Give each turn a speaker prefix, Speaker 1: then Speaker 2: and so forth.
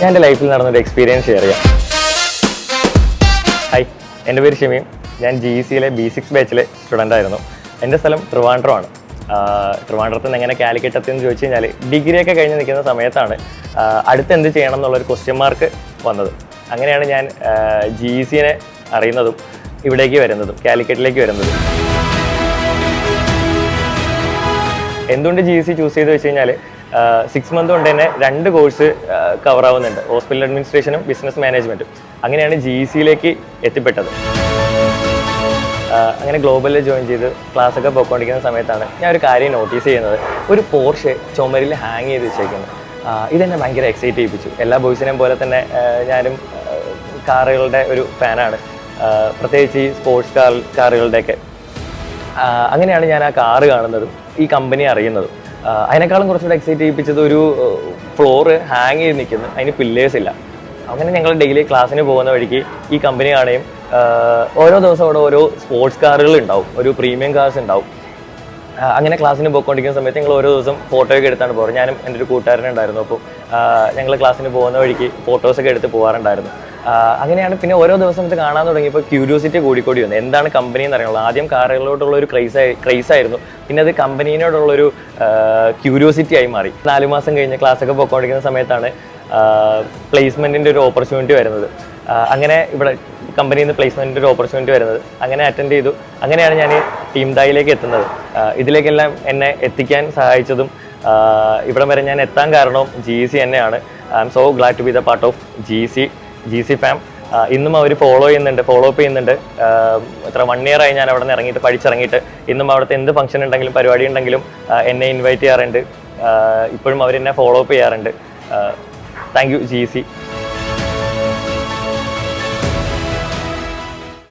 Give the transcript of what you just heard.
Speaker 1: ഞാൻ എന്റെ ലൈഫിൽ നടന്നൊരു എക്സ്പീരിയൻസ് ഷെയർ ചെയ്യാം. ഹായ് എന്റെ പേര് ഷമീം. ഞാൻ ജി ഇ സിയിലെ ബി സിക്സ് ബാച്ചിലെ സ്റ്റുഡന്റ് ആയിരുന്നു. എന്റെ സ്ഥലം ട്രിവാൻഡ്രമാണ്. ട്രിവാൻഡ്രത്ത് നിന്ന് എങ്ങനെ കാലിക്കറ്റ് എത്തിയെന്ന് ചോദിച്ചു കഴിഞ്ഞാൽ ഡിഗ്രി ഒക്കെ കഴിഞ്ഞ് നിൽക്കുന്ന സമയത്താണ് അടുത്ത് എന്ത് ചെയ്യണം എന്നുള്ളൊരു ക്വസ്റ്റ്യൻ മാർക്ക് വന്നത്. അങ്ങനെയാണ് ഞാൻ ജി ഇ സിനെ അറിയുന്നതും ഇവിടേക്ക് വരുന്നതും കാലിക്കറ്റിലേക്ക് വരുന്നതും. എന്തുകൊണ്ട് ജി സി ചൂസ് ചെയ്ത് വെച്ച് കഴിഞ്ഞാൽ സിക്സ് മന്ത് കൊണ്ട് തന്നെ രണ്ട് കോഴ്സ് കവർ ആവുന്നുണ്ട്. ഹോസ്പിറ്റൽ അഡ്മിനിസ്ട്രേഷനും ബിസിനസ് മാനേജ്മെന്റും അങ്ങനെയാണ് ജി സിയിലേക്ക് എത്തിപ്പെട്ടത്. അങ്ങനെ ഗ്ലോബലിൽ ജോയിൻ ചെയ്ത് ക്ലാസ്സൊക്കെ പോയിക്കൊണ്ടിരിക്കുന്ന സമയത്താണ് ഞാൻ ഒരു കാര്യം നോട്ടീസ് ചെയ്യുന്നത്. ഒരു പോർഷെ ചുമരിൽ ഹാങ് ചെയ്ത് വെച്ചേക്കുന്നു. ഇതെന്നെ ഭയങ്കര എക്സൈറ്റ് ചെയ്യിപ്പിച്ചു. എല്ലാ ബോയ്സിനെയും പോലെ തന്നെ ഞാനും കാറുകളുടെ ഒരു ഫാനാണ് പ്രത്യേകിച്ച് ഈ സ്പോർട്സ് കാർ കാറുകളുടെയൊക്കെ. അങ്ങനെയാണ് ഞാൻ ആ കാറ് കാണുന്നതും ഈ കമ്പനി അറിയുന്നതും. അതിനേക്കാളും കുറച്ചുകൂടെ എക്സൈറ്റ് ചെയ്യിപ്പിച്ചത് ഒരു ഫ്ലോറ് ഹാങ് ചെയ്ത് നിൽക്കുന്നു. അതിന് പില്ലേഴ്സ് ഇല്ല. അങ്ങനെ ഞങ്ങൾ ഡെയിലി ക്ലാസ്സിന് പോകുന്ന വഴിക്ക് ഈ കമ്പനി കാണുകയും ഓരോ ദിവസം അവിടെ ഓരോ സ്പോർട്സ് കാറുകൾ ഉണ്ടാവും. ഒരു പ്രീമിയം കാർസ് ഉണ്ടാവും. അങ്ങനെ ക്ലാസ്സിന് പോയിക്കൊണ്ടിരിക്കുന്ന സമയത്ത് ഞങ്ങൾ ഓരോ ദിവസം ഫോട്ടോയൊക്കെ എടുത്താണ് പോകാറ്. ഞാനും എന്റെ ഒരു കൂട്ടുകാരനുണ്ടായിരുന്നു അപ്പോൾ ഞങ്ങൾ ക്ലാസ്സിന് പോകുന്ന വഴിക്ക് ഫോട്ടോസൊക്കെ എടുത്ത് പോകാറുണ്ടായിരുന്നു. അങ്ങനെയാണ് പിന്നെ ഓരോ ദിവസം ഇത് കാണാൻ തുടങ്ങിയപ്പോൾ ക്യൂരിയോസിറ്റി കൂടിക്കൂടി വന്നു. എന്താണ് കമ്പനി എന്ന് അറിയുള്ളത് ആദ്യം കാറുകളോടുള്ള ഒരു ക്രൈസ് ക്രൈസ് ആയിരുന്നു. പിന്നെ അത് കമ്പനീനോടുള്ളൊരു ക്യൂരിയോസിറ്റി ആയി മാറി. നാല് മാസം കഴിഞ്ഞ് ക്ലാസ്സൊക്കെ പോയിക്കൊണ്ടിരിക്കുന്ന സമയത്താണ് പ്ലേസ്മെന്റിന്റെ ഒരു ഓപ്പർച്യൂണിറ്റി വരുന്നത്. അങ്ങനെ ഇവിടെ കമ്പനിയിൽ നിന്ന് പ്ലേസ്മെന്റിന്റെ ഒരു ഓപ്പർച്യൂണിറ്റി വരുന്നത്. അങ്ങനെ അറ്റൻഡ് ചെയ്തു. അങ്ങനെയാണ് ഞാൻ ടീം ദായിലേക്ക് എത്തുന്നത്. ഇതിലേക്കെല്ലാം എന്നെ എത്തിക്കാൻ സഹായിച്ചതും ഇവിടം വരെ ഞാൻ എത്താൻ കാരണവും ജി സി തന്നെയാണ്. I am so glad to be the part of G C G C farm ഇന്നും അവർ ഫോളോ ചെയ്യുന്നുണ്ട് ഫോളോ അപ്പ് ചെയ്യുന്നുണ്ട്. എത്ര വൺ ഇയർ ആയി ഞാൻ അവിടെ നിന്ന് ഇറങ്ങിയിട്ട് പഠിച്ചിറങ്ങിയിട്ട്. ഇന്നും അവിടുത്തെ എന്ത് ഫംഗ്ഷൻ ഉണ്ടെങ്കിലും പരിപാടി ഉണ്ടെങ്കിലും എന്നെ ഇൻവൈറ്റ് ചെയ്യാറുണ്ട്. ഇപ്പോഴും അവർ എന്നെ ഫോളോ അപ്പ് ചെയ്യാറുണ്ട് താങ്ക് യു ജി സി